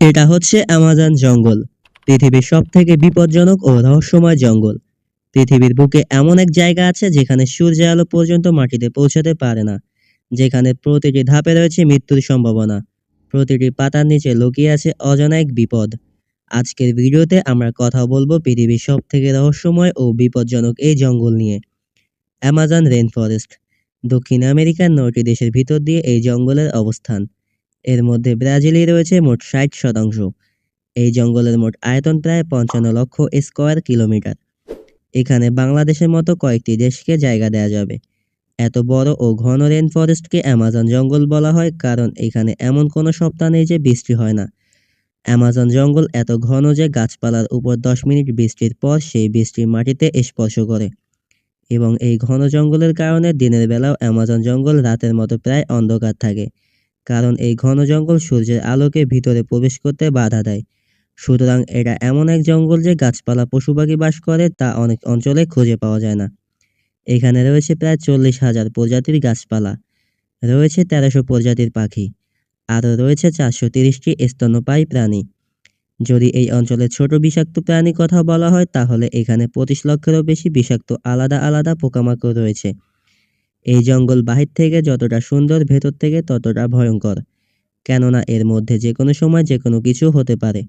এটা হচ্ছে অ্যামাজন জঙ্গল, পৃথিবীর সব থেকে বিপজ্জনক ও রহস্যময় জঙ্গল। পৃথিবীর বুকে এমন এক জায়গা আছে যেখানে সূর্যের আলো পর্যন্ত মাটিতে পৌঁছাতে পারে না, যেখানে প্রতিটি ধাপে রয়েছে মৃত্যুর সম্ভাবনা। প্রতিটি পাতার নিচে লুকিয়ে আছে অজানা এক বিপদ। আজকের ভিডিওতে আমরা কথা বলব পৃথিবীর সব থেকে রহস্যময় ও বিপজ্জনক এই জঙ্গল নিয়ে। অ্যামাজন রেন ফরেস্ট দক্ষিণ আমেরিকার নয়টি দেশের ভিতর দিয়ে এই জঙ্গলের অবস্থান। এর মধ্যে ব্রাজিলেই রয়েছে মোট ষাট শতাংশ। এই জঙ্গলের মোট আয়তন প্রায় পঞ্চান্ন লক্ষ স্কোয়ার কিলোমিটার। এখানে বাংলাদেশের মতো কয়েকটি দেশকে জায়গা দেওয়া যাবে। এত বড় ও ঘন রেন ফরেস্টকে অ্যামাজন জঙ্গল বলা হয় কারণ এখানে এমন কোনো সপ্তাহ নেই যে বৃষ্টি হয় না। অ্যামাজন জঙ্গল এত ঘন যে গাছপালার উপর দশ মিনিট বৃষ্টির পর সেই বৃষ্টি মাটিতে স্পর্শ করে। এবং এই ঘন জঙ্গলের কারণে দিনের বেলাও অ্যামাজন জঙ্গল রাতের মতো প্রায় অন্ধকার থাকে। কারণ এই ঘন জঙ্গল সূর্যের আলোকে ভিতরে প্রবেশ করতে বাধা দেয়। সুতরাং এটা এমন এক জঙ্গল যে গাছপালা পশু পাখি বাস করে তা অনেক অঞ্চলে খুঁজে পাওয়া যায় না। এখানে রয়েছে প্রায় চল্লিশ হাজার প্রজাতির গাছপালা, রয়েছে তেরোশো প্রজাতির পাখি, আরও রয়েছে চারশো তিরিশটি স্তন্যপায়ী প্রাণী। যদি এই অঞ্চলের ছোট বিষাক্ত প্রাণী কথা বলা হয়, তাহলে এখানে পঁচিশ লক্ষেরও বেশি বিষাক্ত আলাদা আলাদা পোকামাকড় রয়েছে। এই জঙ্গল বাহির থেকে যতটা সুন্দর, ভেতর থেকে ততটা ভয়ঙ্কর। কেননা এর মধ্যে যে কোনো সময় যে কোনো কিছু হতে পারে।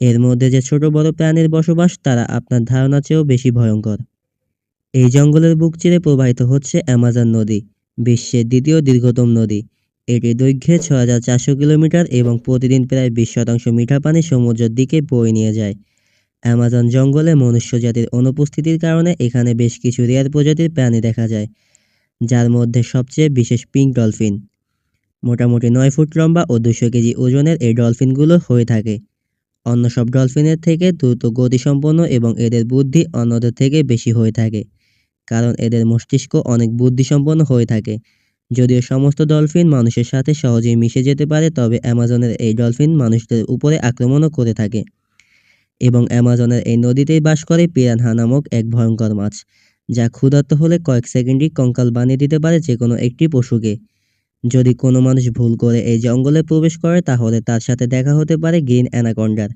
এর মধ্যে যে ছোট বড় প্রাণীর বসবাস, তারা আপনার ধারণা চেয়েও বেশি ভয়ঙ্কর। এই জঙ্গলের বুক চিরে প্রবাহিত হচ্ছে অ্যামাজন নদী, বিশ্বের দ্বিতীয় দীর্ঘতম নদী। এটি দৈর্ঘ্যে ছ হাজার চারশো কিলোমিটার এবং প্রতিদিন প্রায় বিশ শতাংশ মিঠা পানি সমুদ্রের দিকে বয়ে নিয়ে যায়। অ্যামাজন জঙ্গলে মনুষ্য জাতির অনুপস্থিতির কারণে এখানে বেশ কিছু রেয়ার প্রজাতির প্রাণী দেখা যায়। যার মধ্যে সবচেয়ে বিশেষ পিঙ্ক ডলফিন মোটামুটি নয় ফুট লম্বা ও দুশো কেজি ওজনের এই ডলফিনগুলো হয়ে থাকে। অন্য সব ডলফিনের থেকে দ্রুত গতিসম্পন্ন এবং এদের বুদ্ধি অন্যদের থেকে বেশি হয়ে থাকে, কারণ এদের মস্তিষ্ক অনেক বুদ্ধিসম্পন্ন হয়ে থাকে। যদিও সমস্ত ডলফিন মানুষের সাথে সহজেই মিশে যেতে পারে, তবে অ্যামাজনের এই ডলফিন মানুষদের উপরে আক্রমণও করে থাকে। এবং অ্যামাজনের এই নদীতেই বাস করে পিরানহা নামক এক ভয়ঙ্কর মাছ। যা ক্ষুধার্ত হলে কয়েক সেকেন্ডই কঙ্কাল বানিয়ে দিতে পারে যে কোনো একটি পশুকে। যদি কোনো মানুষ ভুল করে এই জঙ্গলে প্রবেশ করে, তাহলে তার সাথে দেখা হতে পারে গ্রিন অ্যানাকন্ডার।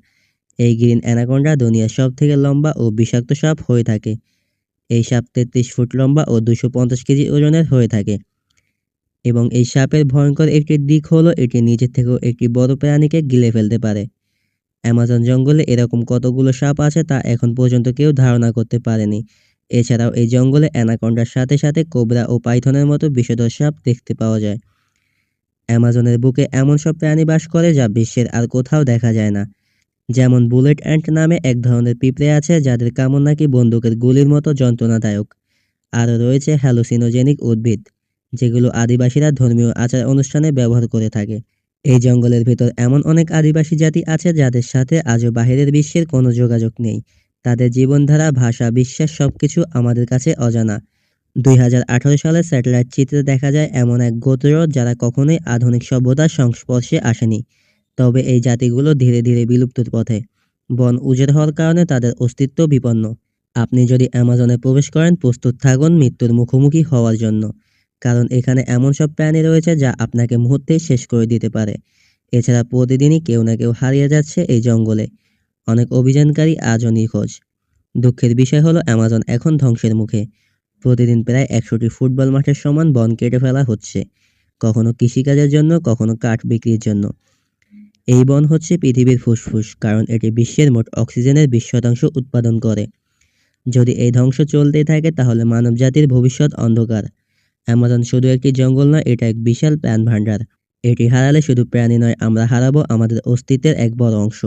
এই গ্রিন অ্যানাকন্ডা দুনিয়ার সব থেকে লম্বা ও বিষাক্ত সাপ হয়ে থাকে। এই সাপ তেত্রিশ ফুট লম্বা ও দুশো পঞ্চাশ কেজি ওজনের হয়ে থাকে। এবং এই সাপের ভয়ঙ্কর একটি দিক হলো এটি নিজের থেকেও একটি বড় প্রাণীকে গিলে ফেলতে পারে। অ্যামাজন জঙ্গলে এরকম কতগুলো সাপ আছে তা এখন পর্যন্ত কেউ ধারণা করতে পারেনি। এছাড়াও এই জঙ্গলে অ্যানাকন্ডার সাথে সাথে কোবরা ও পাইথনের মতো বিষধর সাপ দেখতে পাওয়া যায়। অ্যামাজনের বুকে এমন সব প্রাণী বাস করে যা বিশ্বের আর কোথাও দেখা যায় না। যেমন বুলেট অ্যান্ট নামে এক ধরনের পিঁপড়ে আছে যাদের কামড় নাকি বন্দুকের গুলির মতো যন্ত্রণাদায়ক। আরও রয়েছে হ্যালোসিনোজেনিক উদ্ভিদ, যেগুলো আদিবাসীরা ধর্মীয় আচার অনুষ্ঠানে ব্যবহার করে থাকে। এই জঙ্গলের ভেতর এমন অনেক আদিবাসী জাতি আছে যাদের সাথে আজও বাহিরের বিশ্বের কোনো যোগাযোগ নেই। তাদের জীবনধারা, ভাষা, বিশ্বাস সবকিছু আমাদের কাছে অজানা। দুই সালে স্যাটেলাইট চিত্রে দেখা যায় এমন এক গোত্র যারা কখনোই আধুনিক সভ্যতার সংস্পর্শে আসেনি। তবে এই জাতিগুলো ধীরে ধীরে বিলুপ্তর পথে। বন উজের হওয়ার কারণে তাদের অস্তিত্ব বিপন্ন। আপনি যদি অ্যামাজনে প্রবেশ করেন, প্রস্তুত থাকুন মৃত্যুর মুখোমুখি হওয়ার জন্য। কারণ এখানে এমন সব প্রাণী রয়েছে যা আপনাকে মুহূর্তেই শেষ করে দিতে পারে। এছাড়া প্রতিদিনই কেউ না কেউ হারিয়ে যাচ্ছে এই জঙ্গলে। অনেক অভিযানকারী আজও নিখোঁজ। দুঃখের বিষয় হলো, অ্যামাজন এখন ধ্বংসের মুখে। প্রতিদিন প্রায় একশোটি ফুটবল মাঠের সমান বন কেটে ফেলা হচ্ছে। কখনো কৃষিকাজের জন্য, কখনো কাঠ বিক্রির জন্য। এই বন হচ্ছে পৃথিবীর ফুসফুস, কারণ এটি বিশ্বের মোট অক্সিজেনের বিশ শতাংশ উৎপাদন করে। যদি এই ধ্বংস চলতেই থাকে, তাহলে মানবজাতির ভবিষ্যৎ অন্ধকার। অ্যামাজন শুধু একটি জঙ্গল নয়, এটা এক বিশাল প্রাণ ভাণ্ডার এটি হারালে শুধু প্রাণী নয়, আমরা হারাবো আমাদের অস্তিত্বের এক বড় অংশ।